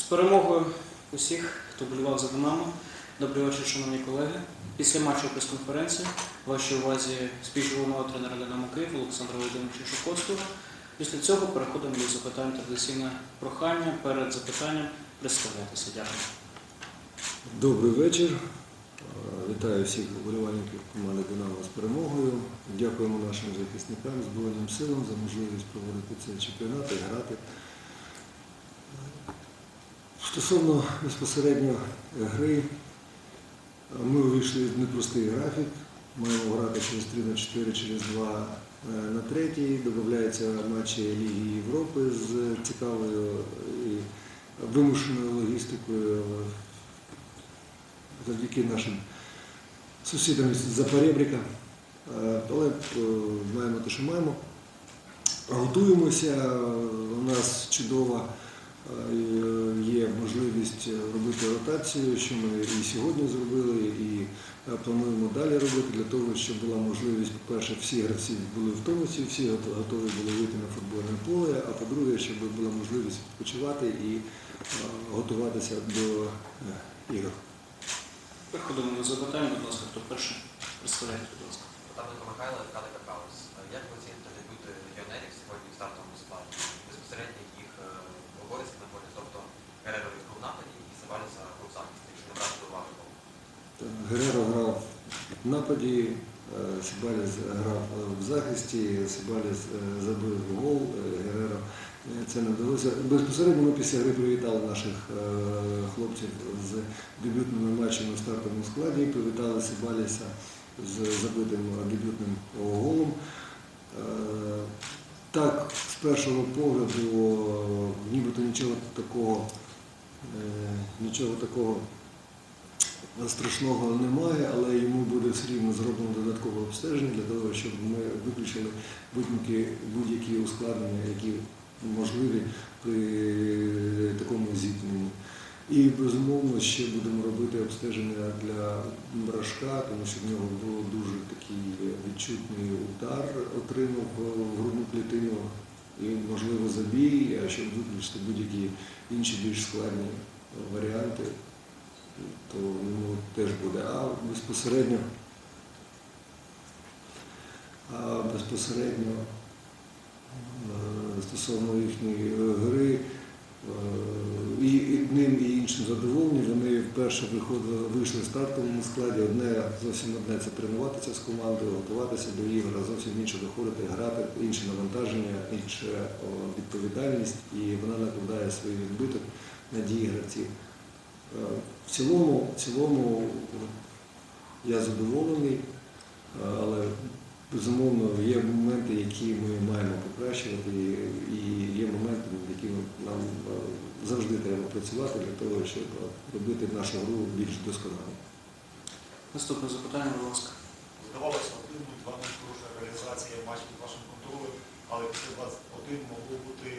З перемогою усіх, хто болівав за Динамо. Добрий вечір, шановні колеги. Після матчу прес-конференції вашій увазі спіч головного тренера Динамо Київ Олександра Володимировича Шуковського. Після цього переходимо до запитань традиційне прохання. Перед запитанням представлятися. Дякую. Добрий вечір. Вітаю всіх вболівальників команди Динамо з перемогою. Дякуємо нашим захисникам, Збройним силам за можливість проводити цей чемпіонат і грати. Стосовно безпосередньо гри, ми вийшли в непростий графік. Маємо грати через 3 на 4, через 2 на 3. Додаються матчі Ліги Європи з цікавою і вимушеною логістикою завдяки нашим сусідам із Запорєбріка. Е, Але е, маємо те, що маємо. Готуємося. У нас чудова е, є можливість робити ротацію, що ми і сьогодні зробили, і е, плануємо далі робити для того, щоб була можливість, по-перше, всі гравці були в тонусі, всі готові були вийти на футбольне поле, а по-друге, щоб була можливість відпочивати і е, готуватися до е, ігор. Переходимо до запитань. Будь ласка, хто перший? Представляйте, будь ласка. Михайло, Калика Каус. Як ви оціните дебюти легіонерів сьогодні в стартовому складі? Безпосередньо їх е, обов'язки на полі, тобто Гереро відкрив в нападі і Саваліса в захисті, якщо не брати до уваги гол. Гереро грав в нападі, е, Сибаліс грав е, в захисті, Сибаліс е, забив гол, е, Гереро е, це не вдалося. Безпосередньо ми після гри привітали наших е, хлопців з дебютними матчами в стартовому складі, привітали Сибаліса з забитим дебютним голом. Е, Так, з першого погляду, е, нібито нічого такого, е, нічого такого страшного немає, але йому буде все рівно зроблено додаткове обстеження для того, щоб ми виключили будь-які, ускладнення, які можливі при такому зіткненні. І безумовно ще будемо робити обстеження для брашка, тому що в нього був дуже такий відчутний удар, отримав грудну клітину і, можливо, забій, а щоб виключити будь-які інші більш складні варіанти, то йому теж буде. А безпосередньо, а безпосередньо е, стосовно їхньої е, гри, е, і і ним, і іншим задоволені. Вони вперше виходили, вийшли в стартовому складі. Одне зовсім одне це тренуватися з командою, готуватися до ігор, а зовсім інше доходити, грати, інше навантаження, інша відповідальність, і вона накладає свій відбиток на дії гравців. В цілому, в цілому я задоволений, але безумовно є моменти, які ми маємо покращувати, і є моменти, над якими нам е, завжди треба працювати для того, щоб робити нашу гру більш досконалою. Наступне запитання, будь ласка. Здавалося, один будь два хороша реалізація матч під вашим контролем, але після 21 могло бути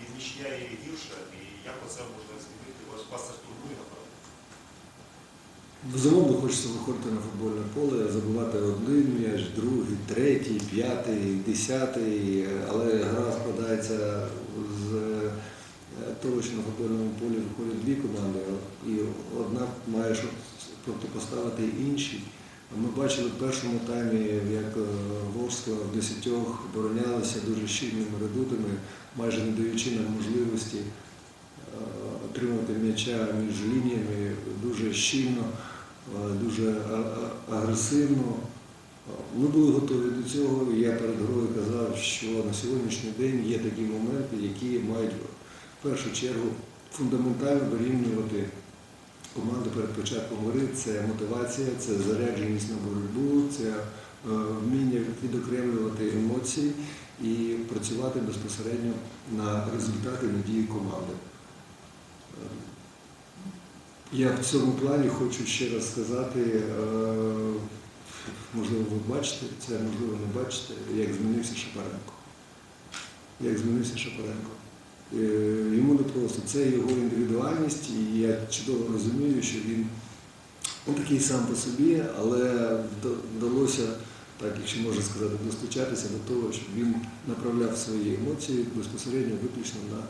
і нічия, і гірше. І як оце можна змінити? Вас це турбує, напевно. Безумовно, хочеться виходити на футбольне поле, забивати один м'яч, другий, третій, п'ятий, десятий, але гра складається з е, того, що на футбольному полі виходять дві команди, і одна має протипоставити іншій. Ми бачили в першому таймі, як е, Ворскла в десятьох оборонялися дуже щільними редутами, майже не даючи нам можливості отримувати м'яча між лініями дуже щільно, е, дуже а- а- агресивно. Ми були готові до цього. і Я перед грою казав, що на сьогоднішній день є такі моменти, які мають в першу чергу фундаментально вирівнювати команду перед початком гри. Це мотивація, це зарядженість на боротьбу, це е, вміння відокремлювати емоції і працювати безпосередньо на результати надії команди. Я в цьому плані хочу ще раз сказати, е, можливо, ви бачите, це можливо не бачите, як змінився Шапаренко. Як змінився Шапаренко. Е, Йому не просто це його індивідуальність, і я чудово розумію, що він ну, такий сам по собі, але вдалося, так якщо можна сказати, достучатися до того, щоб він направляв свої емоції безпосередньо виключно на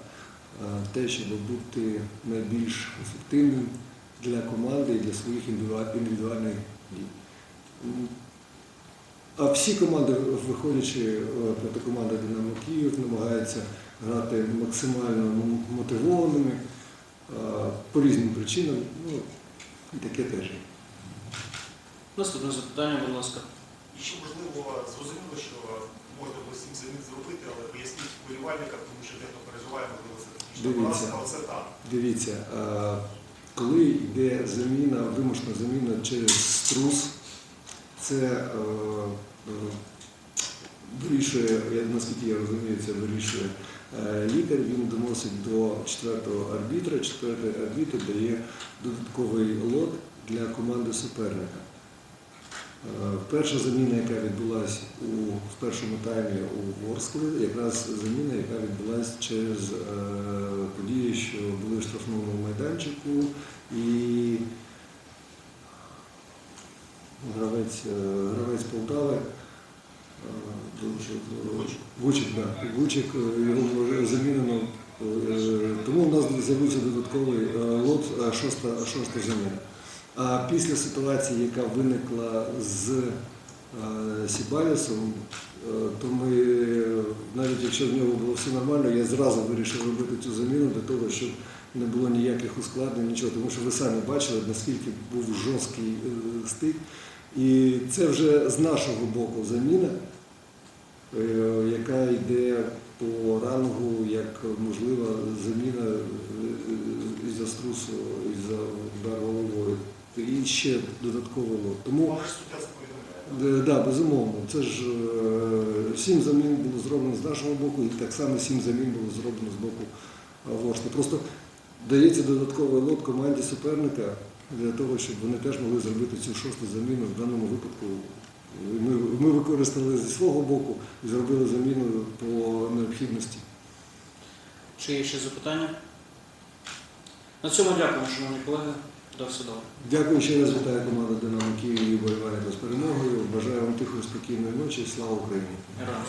те, щоб бути найбільш ефективним для команди і для своїх індивідуальних дій. А всі команди, виходячи е, проти команди Динамо Київ, намагаються грати максимально мотивованими е, по різним причинам. Ну, і таке теж. Наступне запитання, будь ласка. І ще можливо зрозуміло, що можна було сім замін зробити, але поясніть вболівальникам, тому що дехто переживає, можливо, це технічна Дивіться. але це так. Дивіться, коли йде заміна, вимушена заміна через струс, це е, е, вирішує, я, наскільки я розумію, це вирішує е, лікар, він доносить до четвертого арбітра, четвертий арбітр дає додатковий лот для команди суперника. Е, Перша заміна, яка відбулася у в першому таймі у Ворсклі, якраз заміна, яка відбулася через е, події, що були в штрафному майданчику, і гравець, е, гравець Полтави. Вучик, да. Вучик, його замінено. Тому у нас з'явився додатковий лот, шоста, шоста заміна. А після ситуації, яка виникла з е, Сібалісом, е, то ми, навіть якщо в нього було все нормально, я зразу вирішив робити цю заміну для того, щоб не було ніяких ускладнень, нічого. Тому що ви самі бачили, наскільки був жорсткий е, стик. І це вже з нашого боку заміна, яка йде по рангу як можлива заміна із-за струсу, із-за. І ще додатково лот. Тому. Е, Да, безумовно. Це ж е, сім замін було зроблено з нашого боку, і так само сім замін було зроблено з боку е, Просто дається додатковий лот команді суперника для того, щоб вони теж могли зробити цю шосту заміну. В даному випадку ми, ми використали зі свого боку і зробили заміну по необхідності. Чи є ще запитання? На цьому дякуємо, шановні колеги. Добре. Дякую ще раз вітаю команду Динамо Києва і вболівальників з перемогою. Бажаю вам тихої, спокійної ночі. Слава Україні! Героям.